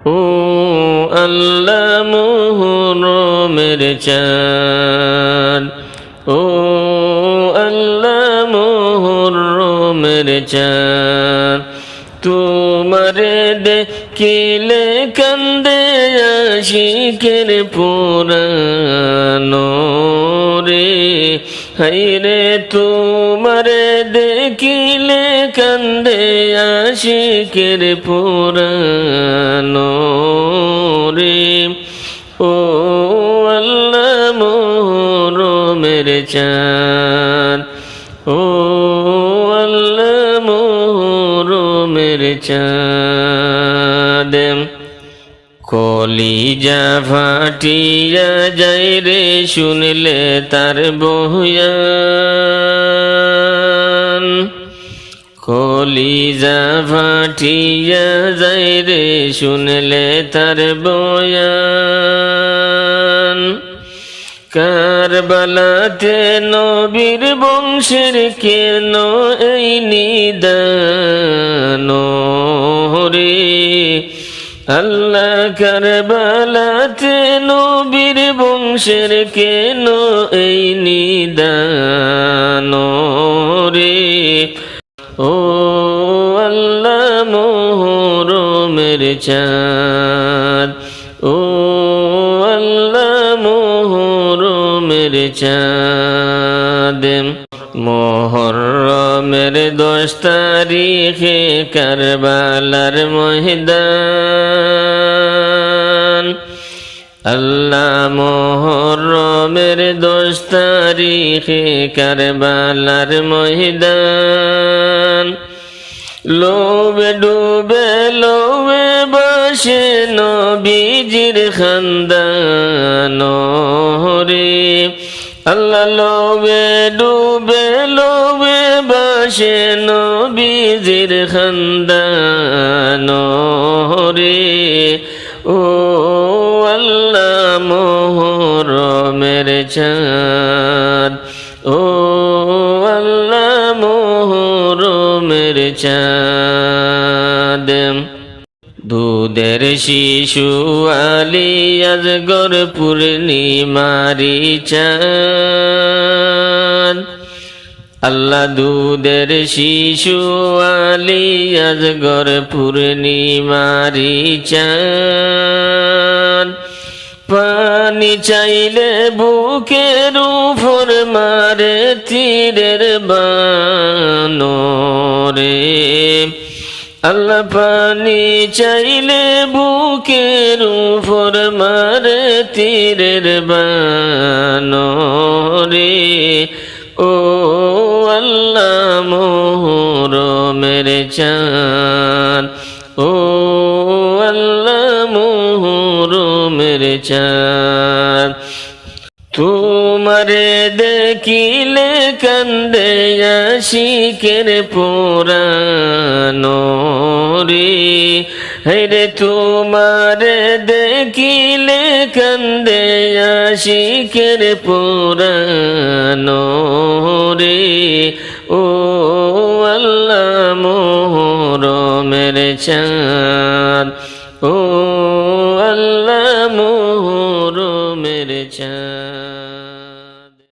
ও আল্লাহ মোহরমের চান ও আল্লাহ মোহরমের তোমার তোমারে দেখিলে কান্দে আশিকের পুরানো রে হাইরে তোমারে দেখিলে কান্দে আশিকের পুরানো রে ও আল্লাহ মোহরমের চাঁদ ও আল্লাহ মোহরমের চাঁদ কলিজা ফাটিয়া যায় রে, শুনলে তার বহিয়ান। কলিজা ফাটিয়া যায় রে, শুনলে তার বয়ান কারবালাতে নবীর বংশের কেন এই নিদান? আল্লাহ কারবালাতে নবীর বংশের কেন এই নিদান রে? ও আল্লাহ মোহরমের চাঁদ। মোহরমের চাঁদ। মোহরমের দশ তারিখে কারবালার ময়দান। আল্লাহ মোহরমের দশ তারিখে কারবালার ময়দান। লোবে ডুবে লোবে বসে নবীজির খান্দান। রে আল্লাহ লোবে ডুবে লোবে বসে নবীজির খান্দান রে ও আল্লাহ মোহরমের চাঁদ। ও আল্লাহ মোহরমের চাঁদ। দুধের শিশু আলী আজগর পূর্ণিমারি চাঁদ আল্লাহ দুধের শিশু আলী আজগর পূর্ণিমারি চাঁদ পানি চাইলে বুকের উপর মারে তীরের বানরে। আল্লাহ পানি চাইলে বুকের উপর মারে তীরের বানরে। ও আল্লাহ মোহর মেরে চান ও আল্লাহ মোহর মেরে চান তোমারে দেখিলে কান্দে আশিকের পুরানো রে। হেরে তোমারে দেখিলে কান্দে আশিকের পুরানো রে। ও আল্লাহ মোহর মেরে চাঁদ, ও